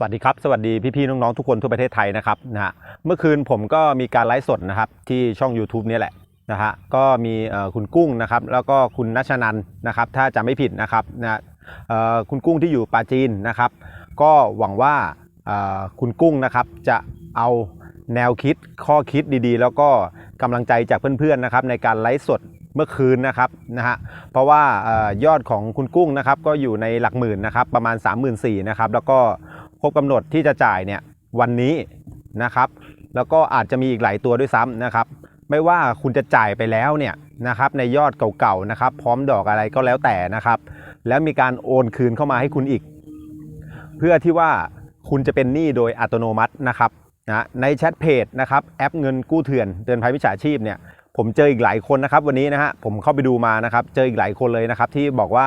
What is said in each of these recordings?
สวัสดีครับ สวัสดีพี่ๆน้องๆทุกคนทั่วประเทศไทยนะครับนะฮะเมื่อคืนผมก็มีการไลฟ์สดนะครับที่ช่อง YouTube เนี่ยแหละนะฮะก็มีคุณกุ้งนะครับแล้วก็คุณนัชนันนะครับถ้าจำไม่ผิดนะครับนะคุณกุ้งที่อยู่ปาจีนนะครับก็หวังว่าคุณกุ้งนะครับจะเอาแนวคิดข้อคิดดีๆ แล้วก็กำลังใจจากเพื่อนๆนะครับในการไลฟ์สดเมื่อคืนนะครับนะฮะเพราะว่ายอดของคุณกุ้งนะครับก็อยู่ในหลักหมื่นนะครับประมาณ 3 4 0 0 0นะครับแล้วก็ ครบกำหนดที่จะจ่ายเนี่ยวันนี้นะครับ แล้วก็อาจจะมีอีกหลายตัวด้วยซ้ำนะครับ ไม่ว่าคุณจะจ่ายไปแล้วเนี่ยนะครับในยอดเก่าๆนะครับ พร้อมดอกอะไรก็แล้วแต่นะครับ แล้วมีการโอนคืนเข้ามาให้คุณอีก เพื่อที่ว่าคุณจะเป็นหนี้โดยอัตโนมัตินะครับนะในแชทเพจนะครับแอปเงินกู้เถื่อนเตือนภัยมิจฉาชีพเนี่ยผมเจออีกหลายคนนะครับ วันนี้นะฮะผมเข้าไปดูมานะครับ เจออีกหลายคนเลยนะครับที่บอกว่า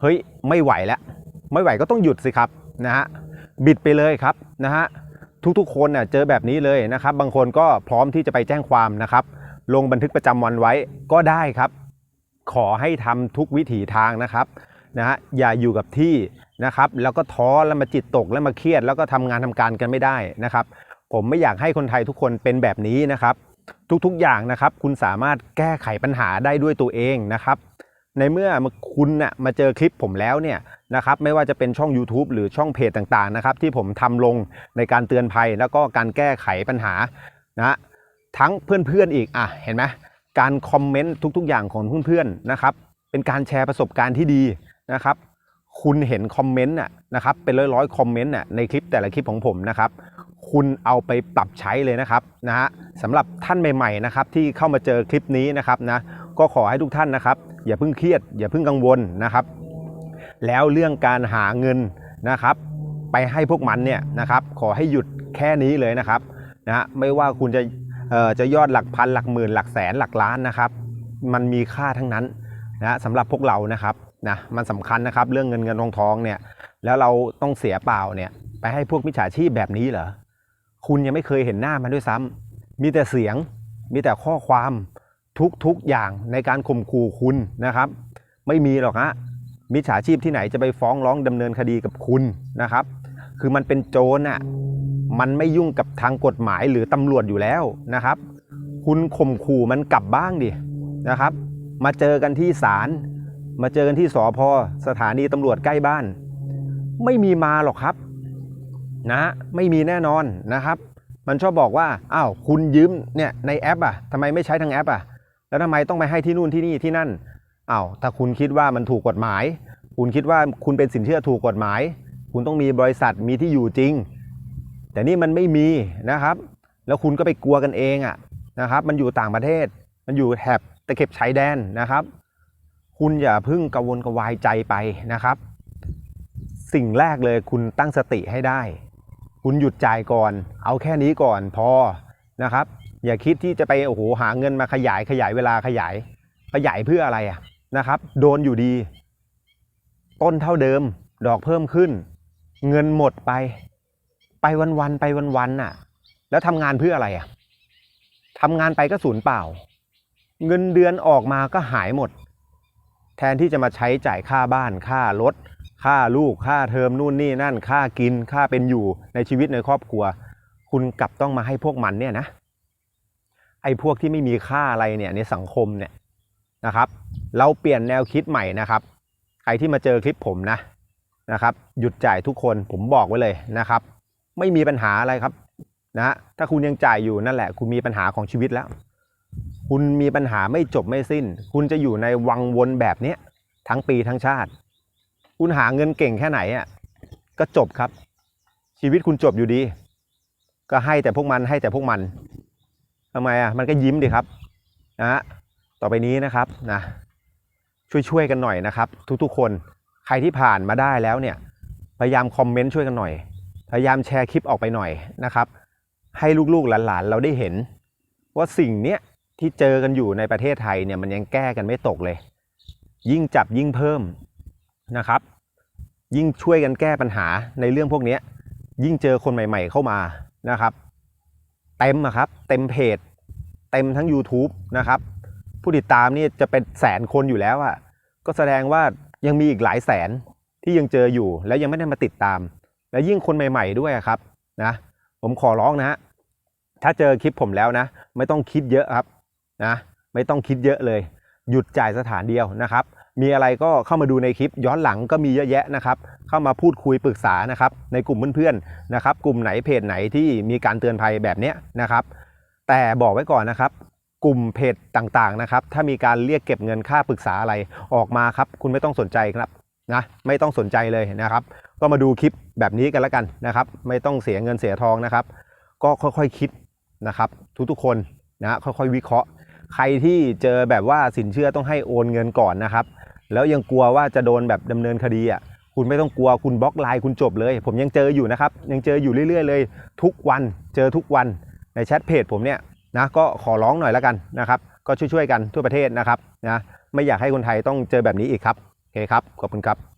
เฮ้ยไม่ไหวแล้ว ไม่ไหวก็ต้องหยุดสิครับนะฮะ บิดไปเลยครับนะฮะทุกๆ คนเน่ยเจอแบบนี้เลยนะครับ บางคนก็พร้อมที่จะไปแจ้งความนะครับ ลงบันทึกประจำวันไว้ก็ได้ครับ ขอให้ทำทุกวิถีทางนะครับนะฮะอย่าอยู่กับที่นะครับ แล้วก็ท้อแล้วมาจิตตกแล้วมาเครียด แล้วก็ทำงานทำการกันไม่ได้นะครับ ผมไม่อยากให้คนไทยทุกคนเป็นแบบนี้นะครับ ทุกๆอย่างนะครับ คุณสามารถแก้ไขปัญหาได้ด้วยตัวเองนะครับ ในเมื่อคุณน่ะมาเจอคลิปผมแล้วเนี่ยนะครับไม่ว่าจะเป็นช่อง YouTube หรือช่องเพจต่างๆนะครับที่ผมทำลงในการเตือนภัยแล้วก็การแก้ไขปัญหานะทั้งเพื่อนๆอีกอะเห็นไหมการคอมเมนต์ทุกๆ อย่างของเพื่อนๆนะครับเป็นการแชร์ประสบการณ์ที่ดีนะครับคุณเห็นคอมเมนต์น่ะนะครับเป็นร้อยๆคอมเมนต์น่ะในคลิปแต่ละคลิปของผมนะครับคุณเอาไปปรับใช้เลยนะครับนะฮะสำหรับท่านใหม่ๆนะครับที่เข้ามาเจอคลิปนี้นะครับนะก็ขอให้ทุกท่านนะครับ อย่าเพิ่งเครียด อย่าเพิ่งกังวลนะครับ แล้วเรื่องการหาเงินนะครับ ไปให้พวกมันเนี่ยนะครับ ขอให้หยุดแค่นี้เลยนะครับนะไม่ว่าคุณจะเอ่อจะยอดหลักพันหลักหมื่นหลักแสนหลักล้านนะครับ มันมีค่าทั้งนั้นนะฮะสำหรับพวกเรานะครับนะมันสำคัญนะครับเรื่องเงินเงินทองทองเนี่ยแล้วเราต้องเสียเปล่าเนี่ยไปให้พวกมิจฉาชีพแบบนี้เหรอคุณยังไม่เคยเห็นหน้ามันด้วยซ้ำมีแต่เสียงมีแต่ข้อความ ทุกๆอย่างในการข่มขู่คุณนะครับ ไม่มีหรอกฮะมิจฉาชีพที่ไหนจะไปฟ้องร้องดำเนินคดีกับคุณนะครับ คือมันเป็นโจรน่ะมันไม่ยุ่งกับทางกฎหมายหรือตำรวจอยู่แล้วนะครับ คุณข่มขู่มันกลับบ้างดินะครับ มาเจอกันที่ศาลมาเจอกันที่สพสถานีตำรวจใกล้บ้าน ไม่มีมาหรอกครับนะไม่มีแน่นอนนะครับ มันชอบบอกว่าอ้าวคุณยืมเนี่ยในแอปอะทำไมไม่ใช้ทางแอปอะ แล้วทำไมต้องไปให้ที่นู่นที่นี่ที่นั่นอ้าวถ้าคุณคิดว่ามันถูกกฎหมาย คุณคิดว่าคุณเป็นสินเชื่อถูกกฎหมาย คุณต้องมีบริษัทมีที่อยู่จริง แต่นี่มันไม่มีนะครับ แล้วคุณก็ไปกลัวกันเองอะนะครับ มันอยู่ต่างประเทศ มันอยู่แถบตะเข็บชายแดนนะครับ คุณอย่าพึ่งกังวลกระวายใจไปนะครับ สิ่งแรกเลยคุณตั้งสติให้ได้ คุณหยุดจ่ายก่อน เอาแค่นี้ก่อนพอนะครับ อย่าคิดที่จะไปโอ้โหหาเงินมาขยายขยายเวลาขยาย ขยายเพื่ออะไรอะนะครับ โดนอยู่ดี ต้นเท่าเดิม ดอกเพิ่มขึ้น เงินหมดไป ไปวันๆไปวันๆน่ะ แล้วทำงานเพื่ออะไรอะทำงานไปก็สูญเปล่า เงินเดือนออกมาก็หายหมด แทนที่จะมาใช้จ่ายค่าบ้านค่ารถค่าลูกค่าเทอมนู่นนี่นั่น ค่ากินค่าเป็นอยู่ในชีวิตในครอบครัว คุณกลับต้องมาให้พวกมันเนี่ยนะ ไอ้พวกที่ไม่มีค่าอะไรเนี่ยในสังคมเนี่ยนะครับ เราเปลี่ยนแนวคิดใหม่นะครับ ใครที่มาเจอคลิปผมนะนะครับ หยุดจ่ายทุกคนผมบอกไว้เลยนะครับ ไม่มีปัญหาอะไรครับนะถ้าคุณยังจ่ายอยู่นั่นแหละ คุณมีปัญหาของชีวิตแล้ว คุณมีปัญหาไม่จบไม่สิ้น คุณจะอยู่ในวังวนแบบเนี้ยทั้งปีทั้งชาติ คุณหาเงินเก่งแค่ไหนอะก็จบครับ ชีวิตคุณจบอยู่ดี ก็ให้แต่พวกมันให้แต่พวกมัน ทำไมอะมันก็ยิ้มดีครับนะฮะต่อไปนี้นะครับนะช่วยๆกันหน่อยนะครับ ทุกๆคนใครที่ผ่านมาได้แล้วเนี่ยพยายามคอมเมนต์ช่วยกันหน่อย พยายามแชร์คลิปออกไปหน่อยนะครับ ให้ลูกๆหลานๆเราได้เห็น ว่าสิ่งเนี้ยที่เจอกันอยู่ในประเทศไทยเนี่ยมันยังแก้กันไม่ตกเลย ยิ่งจับยิ่งเพิ่มนะครับ ยิ่งช่วยกันแก้ปัญหาในเรื่องพวกนี้ยิ่งเจอคนใหม่ ๆ เข้ามานะครับ เต็มอะครับ เต็มเพจ เต็มทั้ง YouTube นะครับ ผู้ติดตามนี่จะเป็นแสนคนอยู่แล้วอะก็แสดงว่ายังมีอีกหลายแสนที่ยังเจออยู่ แล้วยังไม่ได้มาติดตาม และยิ่งคนใหม่ ๆ ด้วยครับนะ ผมขอร้องนะฮะถ้าเจอคลิปผมแล้วนะ ไม่ต้องคิดเยอะครับนะ ไม่ต้องคิดเยอะเลย หยุดจ่ายสถานเดียวนะครับ มีอะไรก็เข้ามาดูในคลิป ย้อนหลังก็มีเยอะแยะนะครับ เข้ามาพูดคุยปรึกษานะครับ ในกลุ่มเพื่อนๆนะครับ กลุ่มไหนเพจไหนที่มีการเตือนภัยแบบนี้นะครับ แต่บอกไว้ก่อนนะครับ กลุ่มเพจต่างๆนะครับ ถ้ามีการเรียกเก็บเงินค่าปรึกษาอะไรออกมาครับ คุณไม่ต้องสนใจครับนะไม่ต้องสนใจเลยนะครับ ก็มาดูคลิปแบบนี้กันแล้วกันนะครับ ไม่ต้องเสียเงินเสียทองนะครับ ก็ค่อยๆคิดนะครับ ทุกๆคนนะค่อยๆวิเคราะห์ ใครที่เจอแบบว่าสินเชื่อต้องให้โอนเงินก่อนนะครับ แล้วยังกลัวว่าจะโดนแบบดำเนินคดีอะคุณไม่ต้องกลัวคุณบล็อกไลน์คุณจบเลย ผมยังเจออยู่นะครับ ยังเจออยู่เรื่อยๆเลย ทุกวันเจอทุกวันในแชทเพจผมเนี่ยนะก็ขอร้องหน่อยแล้วกันนะครับ ก็ช่วยๆกันทั่วประเทศนะครับนะไม่อยากให้คนไทยต้องเจอแบบนี้อีกครับโอเคครับขอบคุณครับ